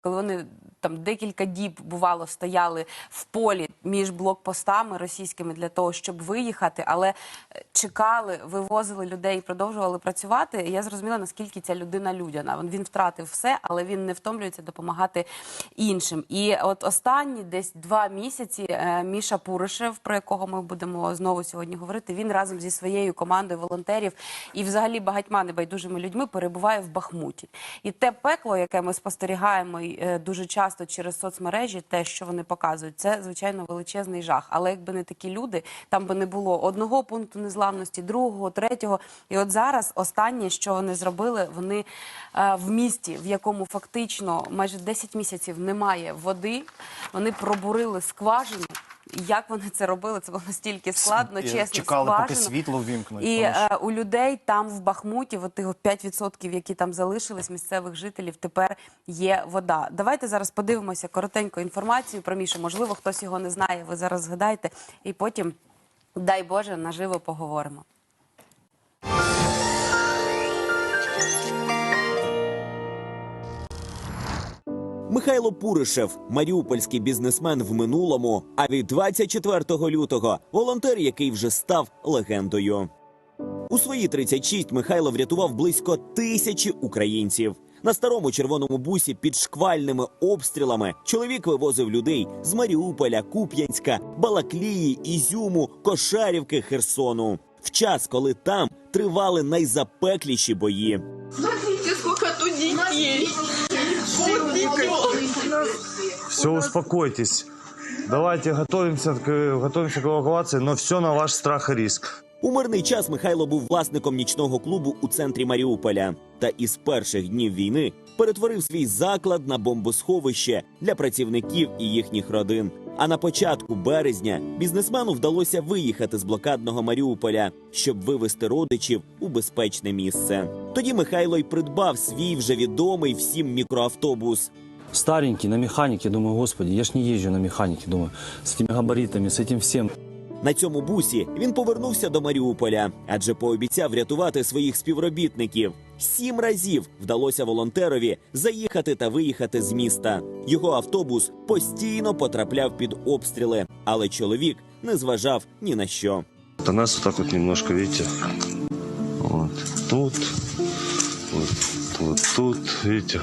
коли вони там декілька діб бувало стояли в полі між блокпостами російськими для того, щоб виїхати, але е, чекали, вивозили людей і продовжували працювати. Я зрозуміла, наскільки ця людина людяна. Він, втратив все, але він не втомлюється допомагати іншим. І от останні десь два місяці е, Міша Пуришев, про якого ми будемо знову сьогодні говорити, він разом зі своєю командою волонтерів і взагалі багатьма небайдужими людьми перебуває в Бахмуті. І те пекло, яке ми спостерігаємо і, е, дуже часто через соцмережі, те, що вони показують, це звичайно величезний жах. Але якби не такі люди, там би не було одного пункту незламності, другого, третього. І от зараз останнє, що вони зробили, вони е, в місті, в якому фактично майже 10 місяців немає води, вони пробурили скважину. Як вони це робили? Це було настільки складно, чесно. чекали, поки світло ввімкнуть. І тому що- е, у людей там в Бахмуті, от тих от 5%, які там залишились, місцевих жителів, тепер є вода. Давайте зараз подивимося коротеньку інформацію про Мішу. Можливо, хтось його не знає. Ви зараз згадаєте, і потім, дай Боже, наживо поговоримо. Михайло Пуришев, маріупольський бізнесмен в минулому. А від 24 лютого волонтер, який вже став легендою. У свої 36 Михайло врятував близько тисячі українців. На старому червоному бусі під шквальними обстрілами чоловік вивозив людей з Маріуполя, Куп'янська, Балаклії, Ізюму, Кошарівки, Херсону. В час, коли там тривали найзапекліші бої. Смотрите, сколько тут детей. Все, успокойтесь. Давайте готовимся к, готовимся к эвакуации, но все на ваш страх и риск. У мирний час Михайло був власником нічного клубу у центрі Маріуполя та із перших днів війни перетворив свій заклад на бомбосховище для працівників і їхніх родин. А на початку березня бізнесмену вдалося виїхати з блокадного Маріуполя, щоб вивезти родичів у безпечне місце. Тоді Михайло й придбав свій вже відомий всім мікроавтобус. Старенький, на механике, думаю, господи, я ж не езжу на механике, думаю, с этими габаритами, с этим всем. На цьому бусі він повернувся до Маріуполя, адже пообіцяв рятувати своїх співробітників. Сім разів вдалося волонтерові заїхати та виїхати з міста. Його автобус постійно потрапляв під обстріли, але чоловік не зважав ні на що. У нас вот так вот немножко, видите, вот тут, вот, вот тут, видите,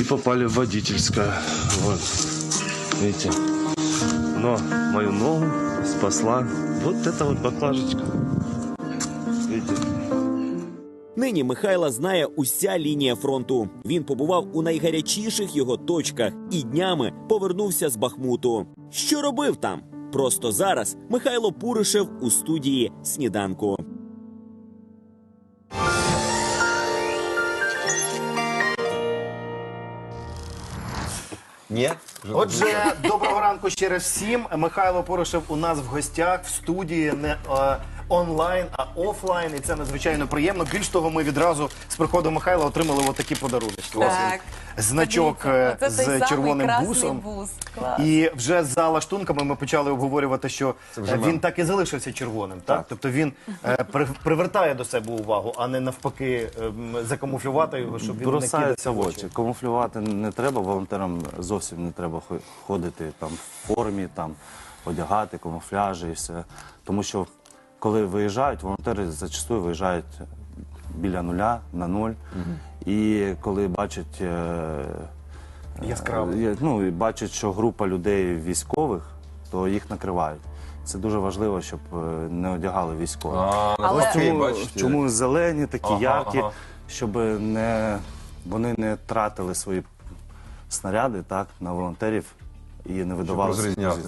и попали в водительское, вот, видите. Но мою ногу спасла вот эта вот баклажечка. Нині Михайла знає уся лінія фронту. Він побував у найгарячіших його точках і днями повернувся з Бахмуту. Що робив там? Просто зараз Михайло Пуришев у студії сніданку. Ні? Отже, доброго ранку ще раз всім. Михайло Порошев у нас в гостях в студії не е, онлайн, а офлайн. І це надзвичайно приємно. Більш того, ми відразу з приходу Михайла отримали отакі подарунки. Так. Значок Подивіться, е, оце той з самий червоним красний бусом. бус. Клас. І вже за лаштунками ми почали обговорювати, що вже е, мем. він так і залишився червоним. Так? Тобто він е, при- привертає до себе увагу, а не навпаки ем, закамуфлювати його, щоб він не Бросається в очі. Камуфлювати не треба, волонтерам зовсім не треба хо- ходити там в формі, там одягати камуфляжі і все. Тому що коли виїжджають, волонтери зачастую виїжджають біля нуля на нуль. І коли бачать, е, Яскраво. е, ну, і бачать, що група людей військових, то їх накривають. Це дуже важливо, щоб е, не одягали військові. А, Але- навпаки, Чому, бачите. чому зелені, такі Ага, яркі, ага. щоб не, вони не тратили свої снаряди так, на волонтерів і не видавали. розрізняти.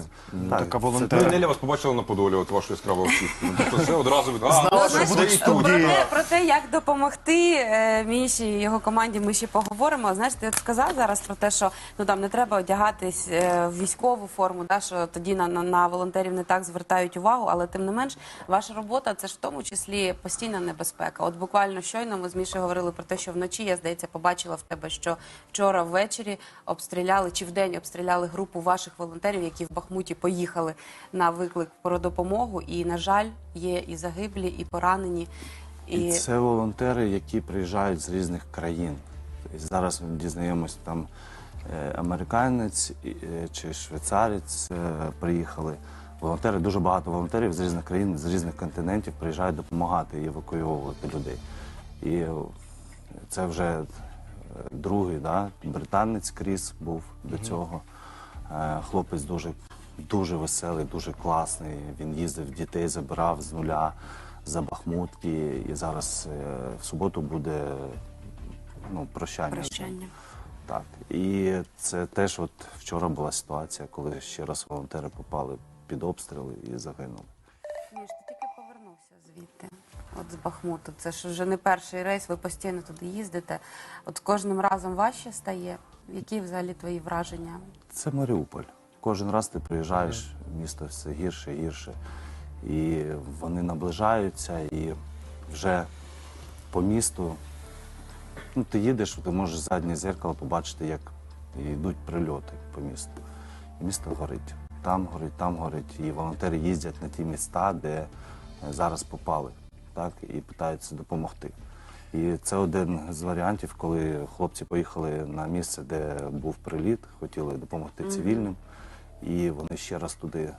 Так, Так, а це волонтери- Ну, Неля вас побачила на Подолі, от вашу яскраву автівку. Ну, Тобто це одразу від... А, Знала, ну, що буде в в студії. Про те, про те, як допомогти е, Міші і його команді, ми ще поговоримо. Знаєш, ти от сказав зараз про те, що ну там не треба одягатись е, в військову форму, да, що тоді на, на, на волонтерів не так звертають увагу, але тим не менш, ваша робота це ж в тому числі постійна небезпека. От буквально щойно ми з Мішею говорили про те, що вночі я здається побачила в тебе, що вчора ввечері обстріляли чи вдень обстріляли групу ваших волонтерів, які в Бахмуті поїхали на виклик про допомогу. І на жаль, є і загиблі, і поранені. І це волонтери, які приїжджають з різних країн. І зараз ми дізнаємось, там е, американець е, чи швейцарець е, приїхали. Волонтери, дуже багато волонтерів з різних країн, з різних континентів приїжджають допомагати і евакуйовувати людей. І це вже другий, да? британець Кріс був до цього. Е, Хлопець дуже, дуже веселий, дуже класний. Він їздив дітей, забирав з нуля за Бахмутки. І зараз е, в суботу буде ну, прощання. Прощання. Так. І це теж от вчора була ситуація, коли ще раз волонтери попали під обстріли і загинули. Міш, ти тільки повернувся звідти, от з Бахмуту. Це ж вже не перший рейс, ви постійно туди їздите. От кожним разом важче стає. Які взагалі твої враження? Це Маріуполь. Кожен раз ти приїжджаєш, місто все гірше гірше. І вони наближаються, і вже по місту ну, ти їдеш, ти можеш заднє зеркало побачити, як йдуть прильоти по місту. І місто горить. Там горить, там горить. І волонтери їздять на ті міста, де е, зараз попали, так, і питаються допомогти. І це один з варіантів, коли хлопці поїхали на місце, де був приліт, хотіли допомогти цивільним, і вони ще раз туди.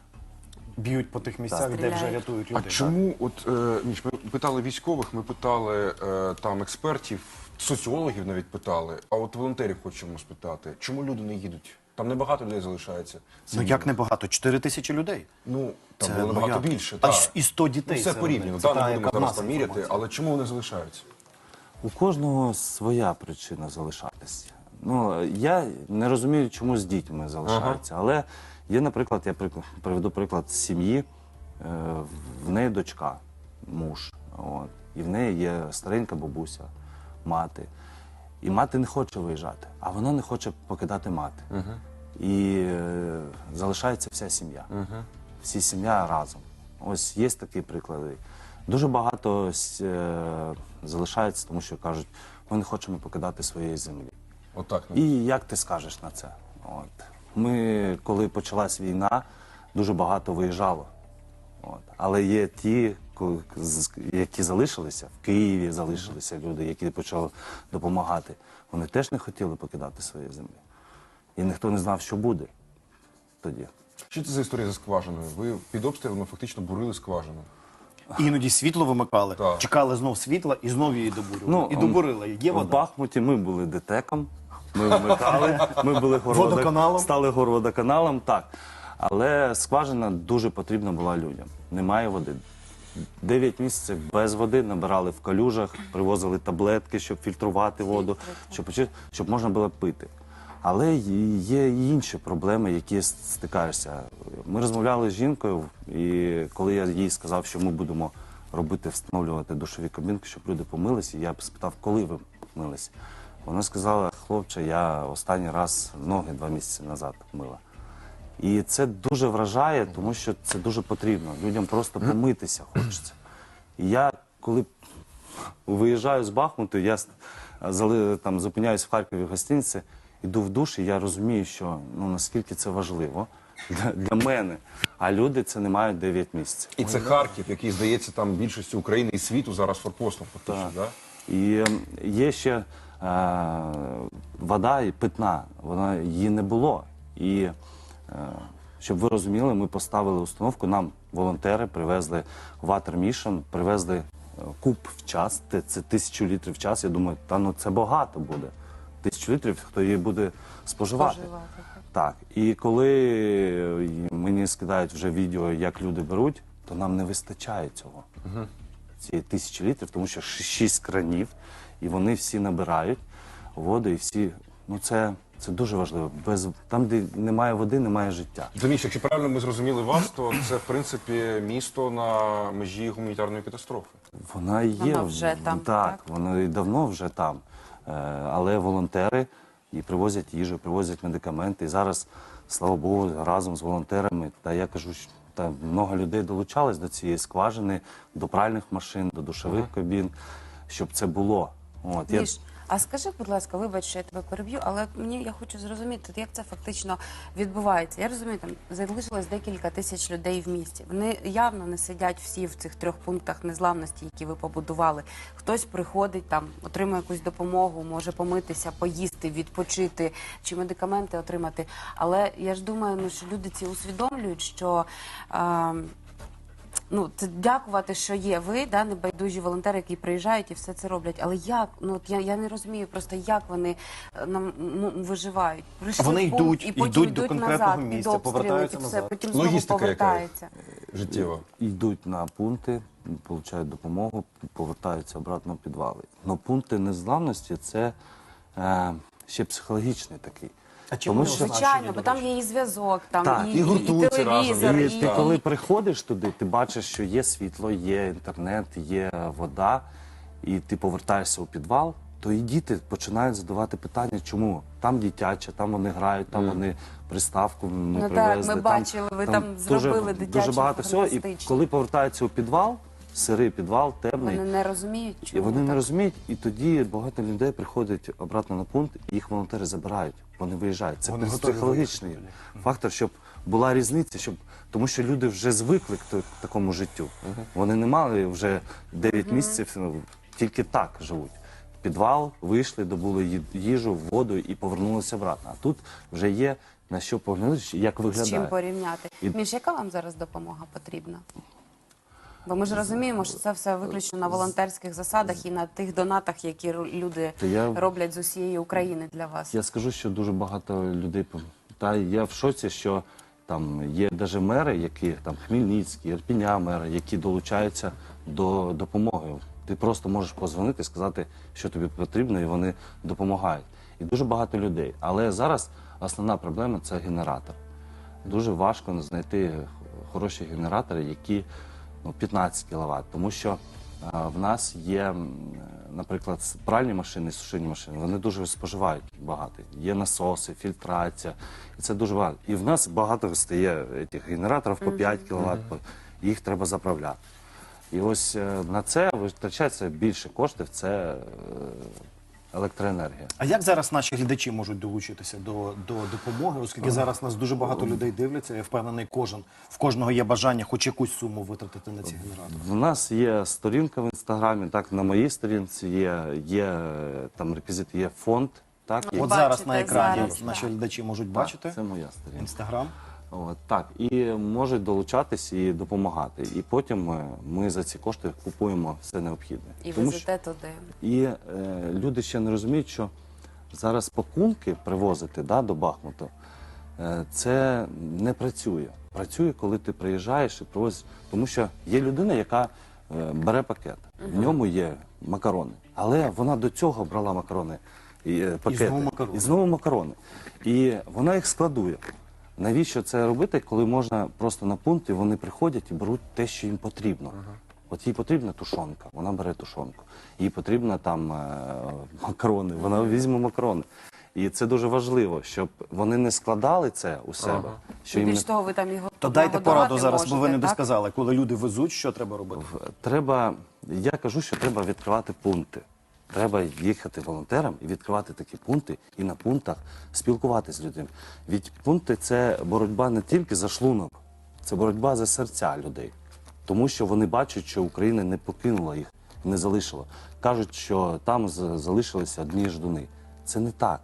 Б'ють по тих місцях, де Стріляють. вже рятують А людей. чому, от е, Міш, ми питали військових, ми питали е, там експертів, соціологів навіть питали. А от волонтерів хочемо спитати, чому люди не їдуть? Там небагато людей залишається. Ну як небагато? 4 тисячі людей. Ну там Це було ну, набагато як? більше. А так. і 100 дітей Ну, все серед порівняно. них. Це та, не будемо яка зараз нас там міряти, але чому вони залишаються? У кожного своя причина залишатися. Ну, я не розумію, чому з дітьми залишаються. Але є, наприклад, я прик- приведу приклад з сім'ї, е, в неї дочка, муж, от, і в неї є старенька бабуся, мати. І мати не хоче виїжджати, а вона не хоче покидати мати. І е, залишається вся сім'я. Всі сім'я разом. Ось є такі приклади. Дуже багато е, залишається, тому що кажуть, ми не хочемо покидати своєї землі. Отак. ну. І як ти скажеш на це? От. Ми, коли почалась війна, дуже багато виїжджало. От. Але є ті, які залишилися, в Києві залишилися люди, які почали допомагати. Вони теж не хотіли покидати свої землі. І ніхто не знав, що буде тоді. Що це за історія за скважиною? Ви під обстрілами фактично бурили скважину. Іноді світло вимикали, Так. чекали знов світла і знов її добурювали. і м, добурили. Є в вода. Бахмуті ми були ДТЕКом, ми вмикали, ми були Водоканалом? стали горводоканалом, так. Але скважина дуже потрібна була людям. Немає води. Дев'ять місяців без води набирали в калюжах, привозили таблетки, щоб фільтрувати воду, щоб, почи- щоб можна було пити. Але є і інші проблеми, які стикаєшся. Ми розмовляли з жінкою, і коли я їй сказав, що ми будемо робити, встановлювати душові кабінки, щоб люди помилися, я б спитав, коли ви мились. Вона сказала, хлопче, я останній раз ноги два місяці назад мила. І це дуже вражає, тому що це дуже потрібно. Людям просто помитися хочеться. І я, коли виїжджаю з Бахмуту, я там зупиняюсь в Харкові в гостиниці, йду в душ, і я розумію, що ну наскільки це важливо для, для мене. А люди це не мають 9 місяців. І це Харків, який здається там більшості України і світу зараз форпостом. Фактично, да? І ем, є ще е, вода і питна, вона її не було. І е, щоб ви розуміли, ми поставили установку. Нам волонтери привезли Water Mission, привезли е, куб в час. Це, це тисячу літрів в час. Я думаю, та ну це багато буде. Тисячу літрів, хто її буде споживати. Споживати, Так, і коли е, мені скидають вже відео, як люди беруть, то нам не вистачає цього. Цієї тисячі літрів, тому що шість кранів, і вони всі набирають воду, і всі. Ну це, це дуже важливо. Без там, де немає води, немає життя. Доміш, якщо правильно ми зрозуміли вас, то це в принципі місто на межі гуманітарної катастрофи. Вона є Вона вже там, Так, так? вона і давно вже там. Е, Але волонтери і привозять їжу, привозять медикаменти. І зараз, слава Богу, разом з волонтерами, та я кажу, та много людей долучались до цієї скважини, до пральних машин, до душових кабін, щоб це було. От, я... А скажи, будь ласка, вибач, що я тебе переб'ю, але мені я хочу зрозуміти, як це фактично відбувається. Я розумію, там залишилось декілька тисяч людей в місті. Вони явно не сидять всі в цих трьох пунктах незламності, які ви побудували. Хтось приходить там, отримує якусь допомогу, може помитися, поїсти, відпочити чи медикаменти отримати. Але я ж думаю, ну що люди ці усвідомлюють, що. Е, Ну, це дякувати, що є ви, да, небайдужі волонтери, які приїжджають і все це роблять. Але як? Ну от я, я не розумію просто, як вони е, нам м, виживають. Прийшли Вони в пункт, йдуть, і потім йдуть до конкретного назад, місця, обстріли, повертаються під все, назад. потім знову Логістика яка? повертається. Життєва. йдуть на пункти, отримують допомогу, повертаються обратно в підвали. Но пункти незламності це е, ще психологічний такий. А Тому вони що Звичайно, бо там є і зв'язок, там Так, і, і гуртуються телевізор, І і, ти коли приходиш туди, ти бачиш, що є світло, є інтернет, є вода, і ти повертаєшся у підвал, то і діти починають задавати питання, чому? Там дитяче, там вони грають, там вони приставку ми Ну так, привезли. ми бачили, ви там дуже, зробили дуже дитяче багато всього. І коли повертаються у підвал, сирий підвал, темний. вони не розуміють, І чому вони не так. розуміють, і тоді багато людей приходять обратно на пункт, і їх волонтери забирають. Вони виїжджають. Це Вони готові психологічний фактор, щоб була різниця, щоб тому що люди вже звикли к та- такому життю. Вони не мали вже 9 місяців, ну, тільки так живуть. В Підвал вийшли, добули ї- їжу, воду і повернулися обратно. А тут вже є на що поглянути, як З чим порівняти. І- Між, яка вам зараз допомога потрібна? Бо ми ж розуміємо, що це все виключно на волонтерських засадах і на тих донатах, які люди я- роблять з усієї України для вас. Я скажу, що дуже багато людей та я в шоці, що там є навіть мери, які там Хмельницькі, Ірпіня мери, які долучаються до допомоги. Ти просто можеш позвонити, сказати, що тобі потрібно, і вони допомагають. І дуже багато людей. Але зараз основна проблема це генератор. Дуже важко знайти хороші генератори, які ну, 15 кВт, тому що в нас є, наприклад, пральні машини, сушильні машини, вони дуже споживають багато. Є насоси, фільтрація, і це дуже багато. І в нас багато стає цих генераторів по 5 кВт, їх треба заправляти. І ось е, на це витрачається більше коштів, це е, електроенергія. А як зараз наші глядачі можуть долучитися до, до допомоги, оскільки зараз нас дуже багато людей дивляться, я впевнений, кожен в кожного є бажання хоч якусь суму витратити на ці генератори. В нас є сторінка в інстаграмі, так на моїй сторінці є, є там реквізит, є фонд. Так, Ну, От Бачите, зараз на екрані зараз, наші так. глядачі можуть Так, бачити Це моя сторінка. інстаграм. От, так, і можуть долучатись і допомагати. І потім ми, ми за ці кошти купуємо все необхідне. І Тому везете туди. І е, люди ще не розуміють, що зараз пакунки привозити да, до Бахмуту, е, це не працює. Працює, коли ти приїжджаєш і привозиш. Тому що є людина, яка е, бере пакет, в ньому є макарони. Але вона до цього брала макарони. І, е, пакети, знову макарони. І знову макарони. І вона їх складує. Навіщо це робити, коли можна просто на пункті вони приходять і беруть те, що їм потрібно. От їй потрібна тушонка, вона бере тушонку. Їй потрібно там е, макарони, вона візьме макарони. І це дуже важливо, щоб вони не складали це у себе. Що їм не Більш того, ви там його То дайте пораду зараз, бо ви не так? досказали, коли люди везуть, що треба робити. треба. Я кажу, що треба відкривати пункти. Треба їхати волонтерам і відкривати такі пункти, і на пунктах спілкуватися з людьми. Від пункти це боротьба не тільки за шлунок, це боротьба за серця людей. Тому що вони бачать, що Україна не покинула їх, не залишила. Кажуть, що там залишилися одні ждуни. Це не так.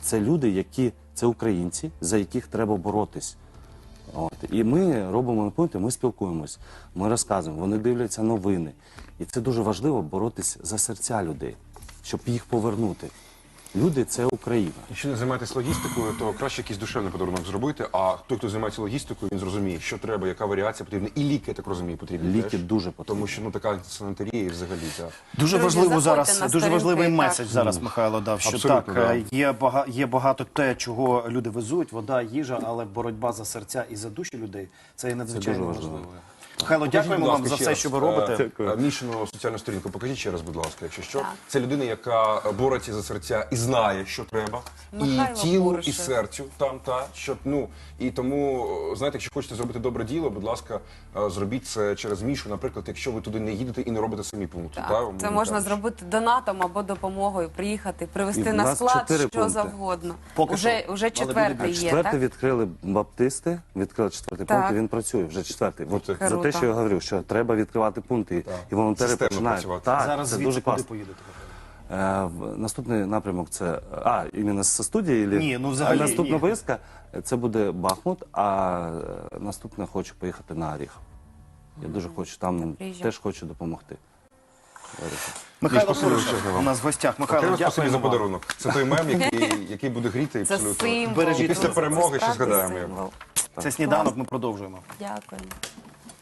Це люди, які це українці, за яких треба боротись. От. І ми робимо пункти, ми спілкуємось, ми розказуємо, вони дивляться новини. І це дуже важливо боротись за серця людей, щоб їх повернути. Люди це Україна. Якщо не займаєтесь логістикою, то краще якийсь душевний подарунок зробити. А той, хто займається логістикою, він зрозуміє, що треба, яка варіація потрібна. І ліки, я так розумію, потрібні. Ліки теж. дуже потрібні. Тому що ну така санітарія і взагалі. Так. Дуже Друзі, важливо заходьте зараз, на дуже сторінки, важливий так. меседж зараз Михайло дав, що Абсолютно, так, да. е, є, бага, є багато те, чого люди везуть, вода, їжа, але боротьба за серця і за душі людей це є надзвичайно важливо. важливо. Михайло, дякуємо вам за все, що ви робите. е, е, Мішину соціальну сторінку. Покажіть ще раз, будь ласка, якщо що. Це людина, яка бореться за серця і знає, що треба. І тілу, і серцю там, та що ну і тому, е, знаєте, якщо хочете зробити добре діло, будь ласка, зробіть це через мішу. Наприклад, якщо ви туди не їдете і не робите самі пункти. Та, це можна зробити донатом або допомогою, приїхати, привезти на склад що завгодно. Поки уже, четвертий є, Четвертий відкрили баптисти, відкрили четвертий пункт, він працює вже четвертий. За те, що я говорив, що треба відкривати пункти, і волонтери Системно починають. працювати. Так, Зараз це звідси дуже куди класно. поїдете? Е, в- Наступний напрямок це а іменно з студії? Ілі? Ні, ну, взагалі, А наступна ні. поїздка це буде Бахмут, а е, наступне хочу поїхати на Оріх. Я дуже хочу там приїжджай. теж хочу допомогти. Михайло величезне у нас в гостях. Михайло, Окремо спасибі за вам. подарунок. Це той мем, який, який буде гріти Це абсолютно. символ. Бережіть І після перемоги ще Справді згадаємо його. символ. Це сніданок. Ми продовжуємо. Дякую.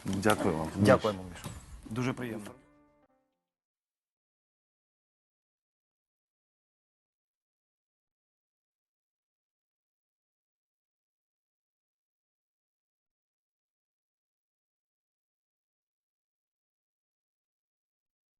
Дякую вам. Дякуємо, Міша. Дуже приємно.